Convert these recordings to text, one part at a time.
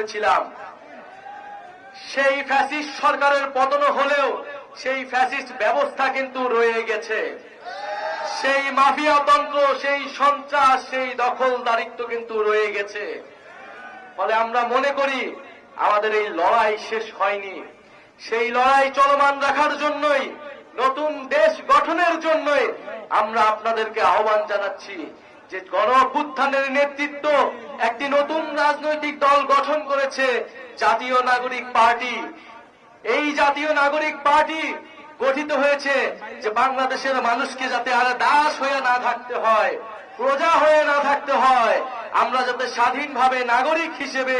করেছিলাম। সেই ফ্যাসিস্ট সরকারের পতন হলেও সেই ফ্যাসিস্ট ব্যবস্থা কিন্তু রয়ে গেছে। সেই মাফিয়া তন্ত্র, সেই সন্ত্রাস, সেই দখলদারিত্ব কিন্তু রয়ে গেছে। ফলে আমরা মনে করি, আমাদের এই লড়াই শেষ হয়নি। সেই লড়াই চলমান রাখার জন্যই, নতুন দেশ গঠনের জন্যই আমরা আপনাদেরকে আহ্বান জানাচ্ছি। যে গণ অভ্যুত্থানের নেতৃত্ব একটি নতুন রাজনৈতিক দল গঠন করেছে জাতীয় নাগরিক পার্টি। এই জাতীয় নাগরিক পার্টি গঠিত হয়েছে যে বাংলাদেশের মানুষকে যাতে আর দাস হয়ে না থাকতে হয়, প্রজা হয়ে না থাকতে হয়, আমরা যাতে স্বাধীনভাবে নাগরিক হিসেবে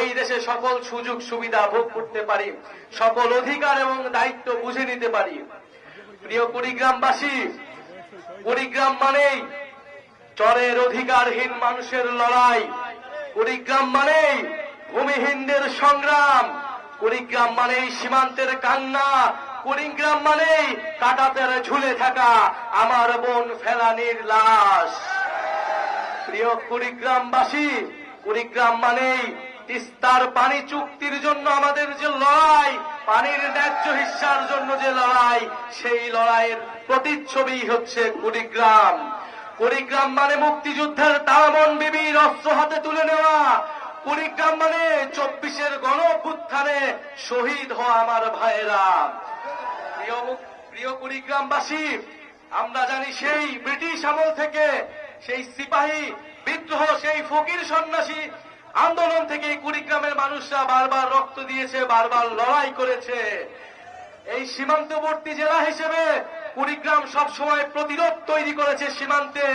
এই দেশে সকল সুযোগ সুবিধা ভোগ করতে পারি, সকল অধিকার এবং দায়িত্ব বুঝে নিতে পারি। প্রিয় কুড়িগ্রামবাসী, কুড়িগ্রাম মানেই চরের অধিকারহীন মানুষের লড়াই। কুড়িগ্রাম মানেই ভূমিহীনদের সংগ্রাম। কুড়িগ্রাম মানেই সীমান্তের কান্না। কুড়িগ্রাম মানেই কাটাতের ঝুলে থাকা আমার বোন ফেলানির লাশ। প্রিয় কুড়িগ্রামবাসী, কুড়িগ্রাম মানেই তিস্তার পানি চুক্তির জন্য আমাদের যে লড়াই, পানির ন্যায্য হিস্সার জন্য যে লড়াই, সেই লড়াইয়ের প্রতিচ্ছবি হচ্ছে কুড়িগ্রাম। কুড়িগ্রাম মানে মুক্তিযুদ্ধের তারামন বিবির অস্ত্র হাতে তুলে নেওয়া। কুড়িগ্রাম মানে চব্বিশের গণ অভ্যুত্থানে শহীদ হওয়া আমার ভাইয়েরা। প্রিয় প্রিয় কুড়িগ্রামবাসী, আমরা জানি সেই ব্রিটিশ আমল থেকে সেই সিপাহী বিদ্রোহ, সেই ফকির সন্ন্যাসী আন্দোলন থেকে কুড়িগ্রামের মানুষরা বারবার রক্ত দিয়েছে, বারবার লড়াই করেছে। এই সীমান্তবর্তী জেলা হিসেবে কুড়িগ্রাম সবসময় প্রতিরোধ তৈরি করেছে সীমান্তে।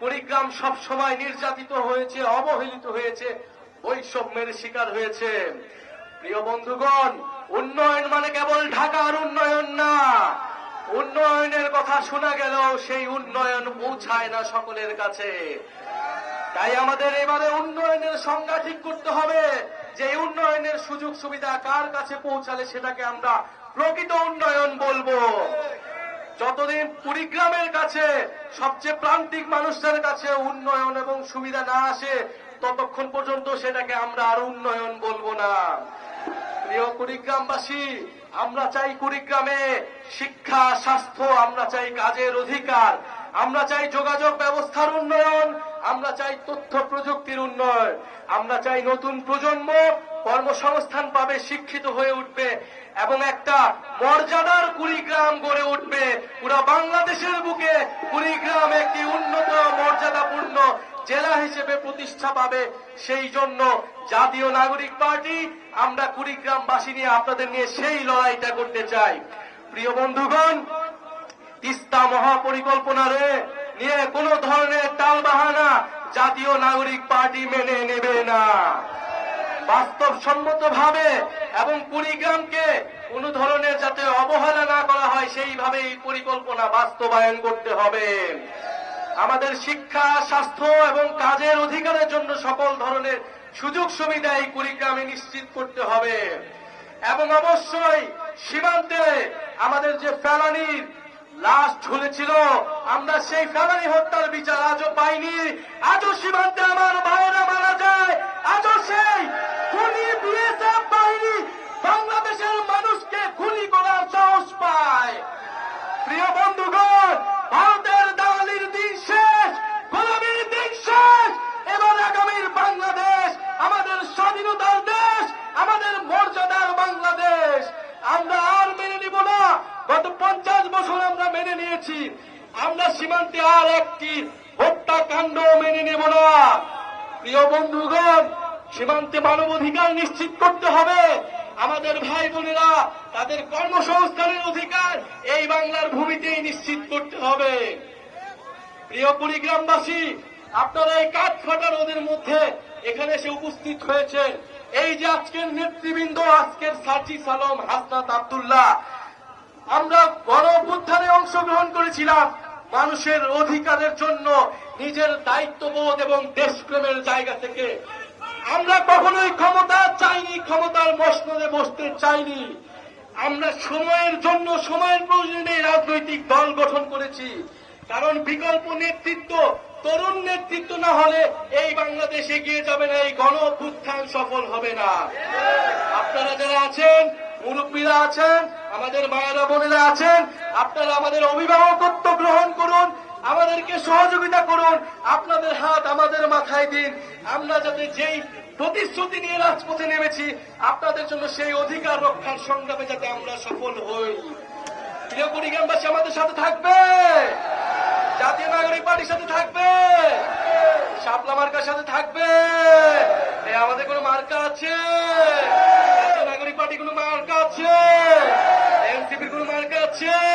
কুড়িগ্রাম সবসময় নির্যাতিত হয়েছে, অবহেলিত হয়েছে, বৈষম্যের শিকার হয়েছে। প্রিয় বন্ধুগণ, উন্নয়ন মানে কেবল ঢাকার উন্নয়ন না। উন্নয়নের কথা শোনা গেলেও সেই উন্নয়ন পৌঁছায় না সকলের কাছে। তাই আমাদের এবারে উন্নয়নের সংজ্ঞা ঠিক করতে হবে যে উন্নয়নের সুযোগ সুবিধা কার কাছে পৌঁছালে সেটাকে আমরা প্রকৃত উন্নয়ন বলব। যতদিন কুড়িগ্রামের কাছে সবচেয়ে প্রান্তিক মানুষদের কাছে উন্নয়ন এবং সুবিধা না আসে, ততক্ষণ পর্যন্ত সেটাকে আমরা আর উন্নয়ন বলব না। প্রিয় কুড়িগ্রামবাসী, আমরা চাই কুড়িগ্রামে শিক্ষা, স্বাস্থ্য, আমরা চাই কাজের অধিকার, আমরা চাই যোগাযোগ ব্যবস্থার উন্নয়ন, আমরা চাই তথ্য প্রযুক্তির উন্নয়ন, আমরা চাই নতুন প্রজন্ম কর্মসংস্থান পাবে, শিক্ষিত হয়ে উঠবে এবং একটা মর্যাদার কুড়িগ্রাম গড়ে উঠবে। পুরো বাংলাদেশের বুকে কুড়িগ্রাম একটি উন্নত, মর্যাদাপূর্ণ জেলা হিসেবে প্রতিষ্ঠা পাবে। সেই জন্য জাতীয় নাগরিক পার্টি, আমরা কুড়িগ্রামবাসী নিয়ে আপনাদের নিয়ে সেই লড়াইটা করতে চাই। প্রিয় বন্ধুগণ, তিস্তা মহাপরিকল্পনারে নিয়ে কোন ধরনের টাল বাহানা জাতীয় নাগরিক পার্টি মেনে নেবে না। বাস্তবসম্মত ভাবে এবং কুড়িগ্রামকে কোন ধরনের যাতে অবহেলা না করা হয় সেইভাবে এই পরিকল্পনা বাস্তবায়ন করতে হবে। আমাদের শিক্ষা, স্বাস্থ্য এবং কাজের অধিকারের জন্য সকল ধরনের সুযোগ সুবিধা এই কুড়িগ্রামে নিশ্চিত করতে হবে। এবং অবশ্যই সীমান্তে আমাদের যে ফেলানির লাশ ঝুলেছিল, আমরা সেই ফেলানি হত্যার বিচার আজও পাইনি। আজও সীমান্তে আমার ভাইয়েরা মারা যায়, আজও সেই খুনি বিএসএফ বাহিনী বাংলাদেশের মানুষকে খুনি করার সাহস পায় প্রিয় বন্ধুগণ ভারতের দালালির দিন শেষ গোলামীর দিন শেষ এবার আগামীর বাংলাদেশ আমাদের স্বাধীনতার দেশ আমাদের মর্যাদার বাংলাদেশ আমরা আর মেনে নিব না গত পঞ্চাশ বছর আমরা নিয়েছি আমরা সীমান্তে আর একটি হত্যাকাণ্ড মেনে নেব না। প্রিয় বন্ধুগণ, সীমান্তে মানবাধিকার নিশ্চিত করতে হবে। আমাদের ভাই বোনেরা তাদের কর্মসংস্থানের অধিকার এই বাংলার ভূমিতেই নিশ্চিত করতে হবে। প্রিয় কুড়িগ্রামবাসী, আপনারা এই কাঠ ফাটা রোদের মধ্যে এখানে এসে উপস্থিত হয়েছেন। এই যে আজকের নেতৃবৃন্দ, আজকের সার্জি সালম হাসনাত আব্দুল্লাহ আমরা গণ অভ্যুত্থানে অংশগ্রহণ করেছিলাম। মানুষের অধিকারের জন্য নিজের দায়িত্ববোধ এবং দেশপ্রেমের জায়গা থেকে। আমরা কখনোই ক্ষমতা চাইনি, ক্ষমতার মসনদে বসতে চাইনি। আমরা সময়ের জন্য সময়ের প্রয়োজনে রাজনৈতিক দল গঠন করেছি। কারণ বিকল্প নেতৃত্ব, তরুণ নেতৃত্ব না হলে এই বাংলাদেশ এগিয়ে যাবে না, এই গণ অভ্যুত্থান সফল হবে না। আপনারা যারা আছেন মুরব্বীরা আছেন, আমাদের মায়েরা বোনেরা আছেন, আপনারা আমাদের অভিভাবকত্ব গ্রহণ করুন, আমাদেরকে সহযোগিতা করুন, আপনাদের হাত আমাদের মাথায় দিন। আমরা যাতে যেই প্রতিশ্রুতি নিয়ে রাজপথে নেমেছি, আপনাদের জন্য সেই অধিকার রক্ষার সংগ্রামে যাতে আমরা সফল হই। প্রিয় কুড়িগ্রামবাসী, আমাদের সাথে থাকবে? জাতীয় নাগরিক পার্টির সাথে থাকবে? শাপলা মার্কার সাথে থাকবে? আমাদের কোনো মার্কা আছে? কোনো মার্কা আছে এনসিপির কোনো মার্কা আছে